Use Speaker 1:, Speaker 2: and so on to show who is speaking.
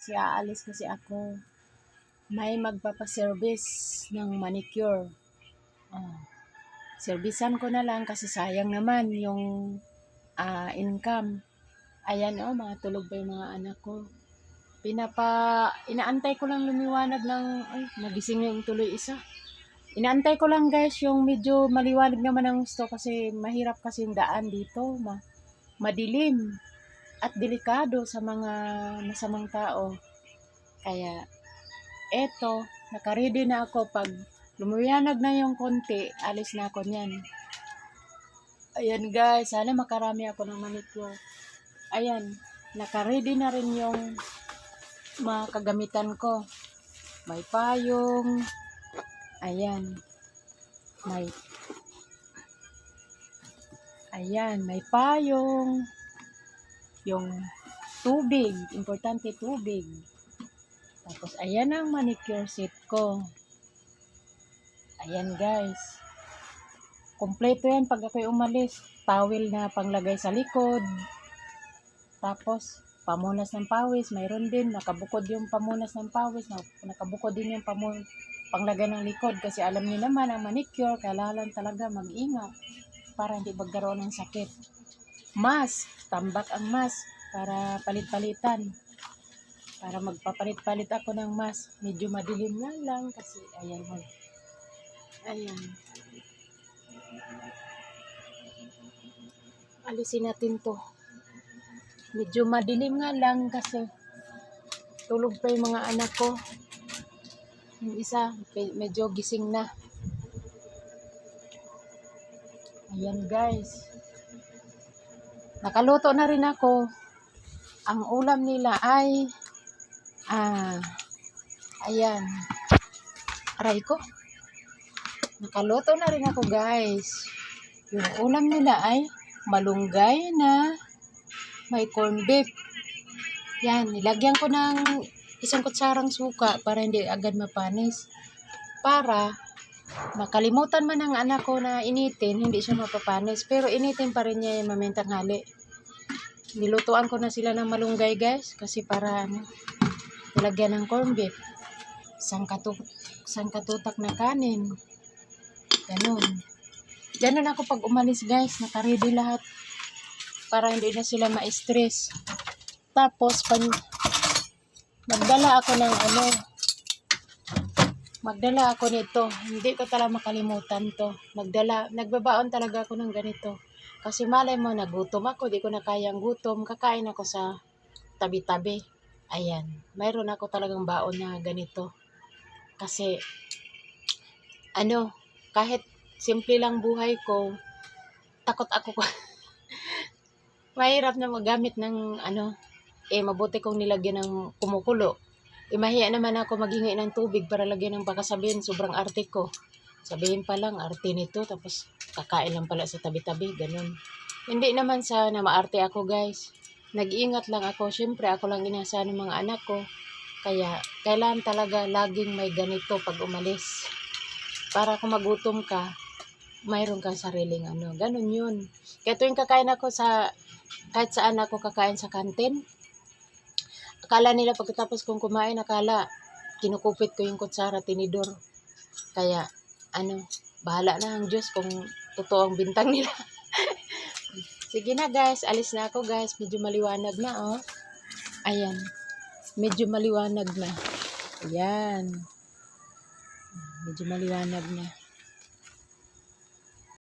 Speaker 1: Kasi aalis kasi ako. May magpapaservice ng manicure. Oh. Servisan ko na lang kasi sayang naman yung ah, income. Ayan oh, mga tulog pa yung mga anak ko. Pinapa, inaantay ko lang lumiwanag ng, ay, nagising na yung tuloy isa. Inaantay ko lang guys yung medyo maliwanag naman ang gusto kasi mahirap kasi yung daan dito. Ma madilim at delikado sa mga masamang tao. Kaya, eto, nakaready na ako pag lumiwanag na yung konti, alis na ako niyan. Ayan guys, sana makarami ako ng manicure. Ayan, nakaready na rin yung mga kagamitan ko. May payong, ayan, may, ayan, may payong, yung tubig, importante tubig. Tapos, ayan ang manicure set ko. Ayan guys. Kompleto yan pag ako'y umalis. Towel na panglagay sa likod. Tapos, pamunas ng pawis. Mayroon din. Nakabukod yung pamunas ng pawis. na- Nakabukod din yung pamun panglagay ng likod. Kasi alam niyo naman, ang manicure, kailangan talaga mag-ingat para hindi magkaroon ng sakit. Mask. Tambak ang mask para palit-palitan. Para magpapalit-palit ako ng mask. Medyo madilim nga lang kasi ayan mo. Ayan. Alisin natin to. Medyo madilim nga lang kasi tulog pa yung mga anak ko. Yung isa, medyo gising na. Ayan guys. Nakaluto na rin ako. Ang ulam nila ay ah ayan. Aray ko. Nakaluto na rin ako guys. Yung ulam nila ay malunggay na may corned beef. Yan, nilagyan ko ng isang kutsarang suka para hindi agad mapanis. Para makalimutan man ng anak ko na initin, hindi siya mapapanis. Pero initin pa rin niya yung mamintang hali. Nilutuan ko na sila ng malunggay guys kasi para ano, nilagyan ng corned beef. Isang, katu- isang katutak na kanin. Ganun. Ganun ako pag umalis guys, nakaready lahat para hindi na sila ma-stress. Tapos, pan, magdala ako ng ano, magdala ako nito. Hindi ko talaga makalimutan to. Magdala, nagbabaon talaga ako ng ganito. Kasi malay mo, nagutom ako, di ko na kayang gutom, kakain ako sa tabi-tabi. Ayan, mayroon ako talagang baon na ganito. Kasi, ano, kahit simple lang buhay ko, takot ako mahirap na magamit ng ano, eh mabuti kong nilagyan ng kumukulo. Eh mahiya naman ako maghingi ng tubig para lagyan ng baka sabihin sobrang arte ko. Sabihin pa lang, arte nito, tapos kakain lang pala sa tabi-tabi, ganun. Hindi naman sa na maarte ako guys. Nag-iingat lang ako, syempre ako lang inasa ng mga anak ko. Kaya kailangan talaga laging may ganito pag umalis. Para kung magutom ka, mayroon kang sariling ano. Ganun yun. Kaya tuwing kakain ako sa kahit saan ako kakain sa kantin, akala nila pagkatapos kong kumain, akala kinukupit ko yung kutsara, tinidor. Kaya, ano, bahala na ang Diyos kung totoo ang bintang nila. Sige na guys, alis na ako guys. Medyo maliwanag na oh. Ayan. Medyo maliwanag na. Ayan. Medyo maliwanag na.